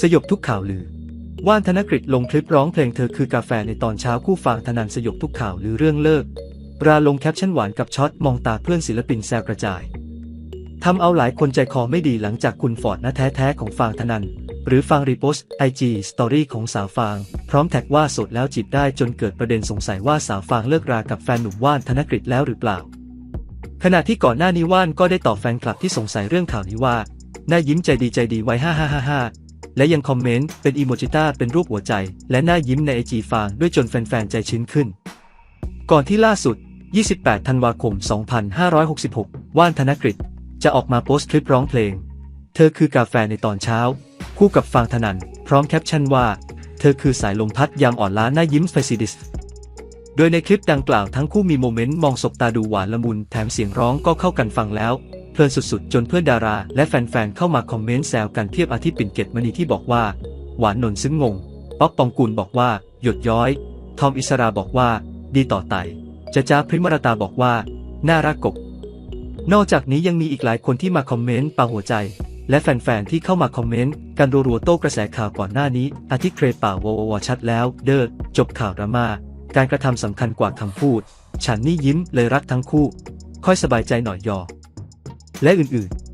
สยบทุกข่าวลือ ว่านธนกฤษลงคลิปร้องเพลงเธอคือกาแฟในตอนเช้าคู่ฟางธนันสยบทุกข่าวลือเรื่องเลิกราลงแคปชั่นหวานกับช็อตมองตาเพื่อนศิลปินแซวกระจายทำเอาหลายคนใจคอไม่ดีหลังจากคุณฟอร์ดนะแท้ๆของฟางธนัน หรือฟางรีโพสต์ไอจีสตอรี่ของสาวฟาง พร้อมแท็กว่าสดแล้วจีบได้จนเกิดประเด็นสงสัยว่าสาวฟางเลิกรากับแฟนหนุ่มว่านธนกฤษแล้วหรือเปล่า ขณะที่ก่อนหน้านี้ว่านก็ได้ตอบแฟนคลับที่สงสัยเรื่องข่าวนี้ว่าน้ายิ้มใจดีใจดีไว้ฮ่าฮ่าฮ่าฮ่า และยังคอมเมนต์เป็นอีโมจิต้าเป็นรูปหัวใจ และหน้ายิ้มในไอจีฟางด้วยจนแฟนๆ ใจชื้นขึ้น ก่อนที่ล่าสุด 28 ธันวาคม 2566 ว่านธนกฤษจะออกมาโพสต์คลิปร้องเพลง เธอคือกาแฟในตอนเช้า คู่กับฟางธนัน พร้อมแคปชั่นว่า เธอคือสายลมพัดยามอ่อนล้าหน้ายิ้มเฟซิดิสโดยในคลิปดังกล่าวทั้งคู่มีโมเมนต์มองสบตาดูหวานละมุนแถมเสียงร้องก็เข้ากันฟังแล้ว เพลินสุดๆ จนเพื่อนดารา และแฟนๆ เข้ามาคอมเมนต์แซวกันเทียบอาทิตย์ปิ่นเกตมณีที่บอกว่า หวานนนซึ้งงง ป๊อกปองกูลบอกว่า หยดย้อย ทอมอิสราบอกว่า ดีต่อไตจะจ้าพริมรตาบอกว่า น่ารักกบ นอกจากนี้ยังมีอีกหลายคนที่มาคอมเมนต์ปาหัวใจ และแฟนๆ ที่เข้ามาคอมเมนต์กันรัวๆโต้กระแสข่าวก่อนหน้านี้ อาทิเครป่าวววชัดแล้ว เด้อจบข่าวดราม่าการกระทำสำคัญกว่าคำพูด ฉันนี่ยิ้มเลยรักทั้งคู่ ค่อยสบายใจหน่อยยอ และอื่นๆ